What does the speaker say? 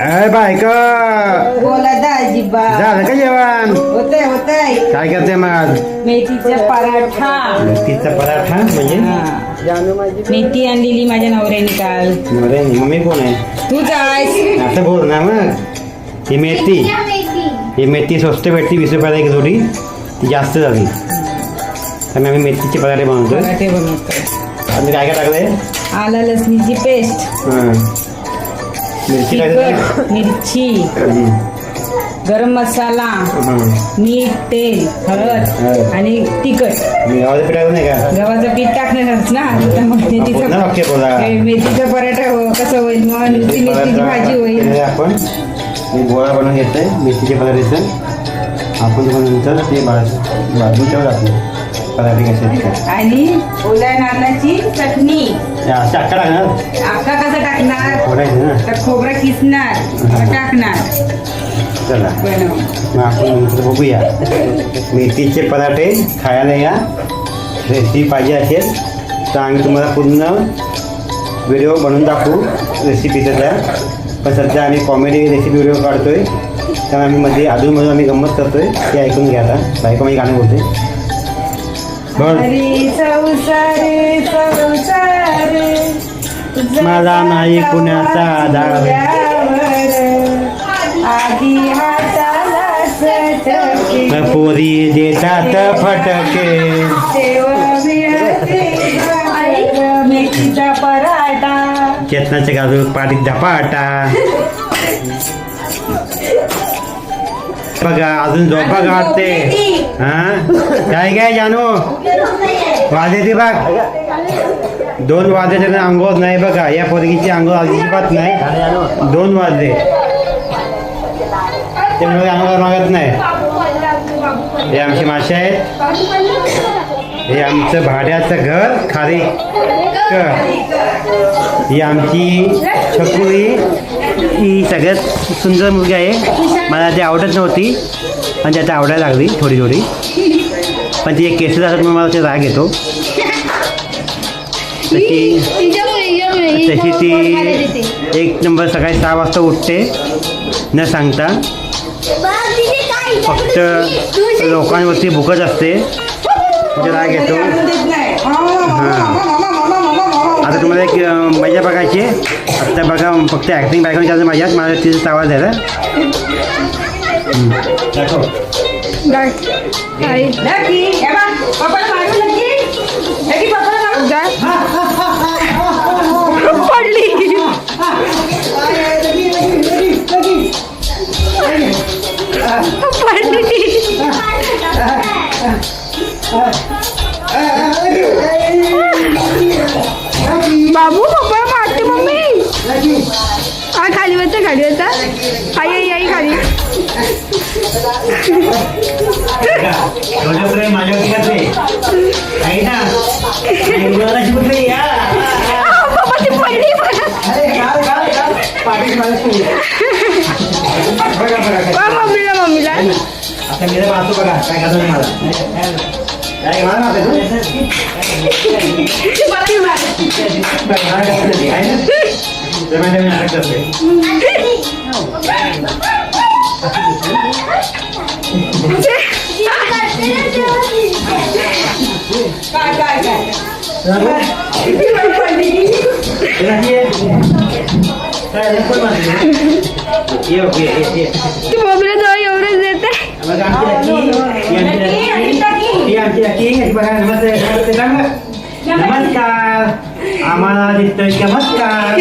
अय बायका बोला दाजीबा झालं का जेवण? होतंय होतंय. काय करते मग? आज मेथीचा पराठा. मेथीचा पराठा म्हणजे. मेथी आणलेली माझ्या नवऱ्याने काल. अरे मम्मी कोण आहे? तू जायस असं बोल ना मग. ही मेथी. ही मेथी स्वस्त भेटते वीस रुपयाला एक जोडी. ती जास्त झाली. तर आम्ही मेथीचे पराठे बनवतोय. पराठे बनवतो आणि काय काय टाकलंय? आला लसणीची पेस्ट. हां. मिरची तिखट. गरम मसाला. मीठ तेल हळद आणि तिखट. मी गावाचं पीठ नाही का? गव्हाचं पीठ टाकणारच ना? तर मग बोल ना मेथीचं हे मेथीचा पराठा हो- कसं होईल? मग नुसती मेथीची भाजी होईल. आपण मी गोळा बनवून घेतोय मेथीचे पराठेचं आपण नंतर ते भाजून ठेवलं आपण आहेत ते. आणि ओल्या नारळाची चटणी अक्का टाकणार अख्खा कसं टाकणार? फोडायचं ना. तर खोबरं किसणार टाकणार. चला. मग आपण नंतर बघूया. मेथीचे पराठे खायला या. रेसिपी पाहिजे असेल तर आम्ही तुम्हाला पूर्ण व्हिडिओ बनवून दाखवू. रेसिपीचं त्या. पण सध्या आम्ही कॉमेडी रेसिपी व्हिडिओ काढतोय. त्यामुळे आम्ही मध्ये अधूनमधून आम्ही गंमत करतोय. ते ऐकून घ्या आता. बायको मी गाणं बोलते. बोल हरी संसारे संसारे मला नाही कुणाचा आधार. आधी हाताला पोरी देतात फटके. पराठा. चेतनाच्या गाजू पाठीत धपाटा. बघा अजून झोपा गावते हा? काय काय जानू? वाजते बघ. दोन वाजले अंघोळ नाही बघा. या पोरगीची अंघोळ अजिबात नाही. दोन वाजले त्यामुळे अंघोळ मागत नाही. हे आमची मासे आहेत. हे आमचं भाड्याचं घर खाली ही आमची छकुरी ही सगळ्यात सुंदर मुलगी आहे. मला ती आवडत नव्हती पण ती आता आवडायला लागली थोडी थोडी. पण ती एक केसेस असतात म्हणून मला ते राग येतो. तशी तशी ती एक नंबर सकाळी सहा वाजता उठते न सांगता. फक्त लोकांवरती भुकत असते. म्हणजे राग येतो. आता तुम्हाला एक मजा बघायची आहे. बघा फक्त ॲक्टिंग बॅकग्राऊंड चालतं माझ्याच मला तिचा आवाज आहे हम्म. दाखव. खाली होता खाली होता आई आई आई खाली. मम्मीला मम्मीला. आता मी बघा काय करतो मला काय मला मारते तू? बघा, मला करते ती, आहे ना? तर माझ्या मी नाटक करते. काय काय काय तुला ये. काय, कोण मारते? ये, ये, ये, ये. ती मम्मीला जवळ एवढंच देते बघा, आमची आम्हाला आदित्य चमत्कार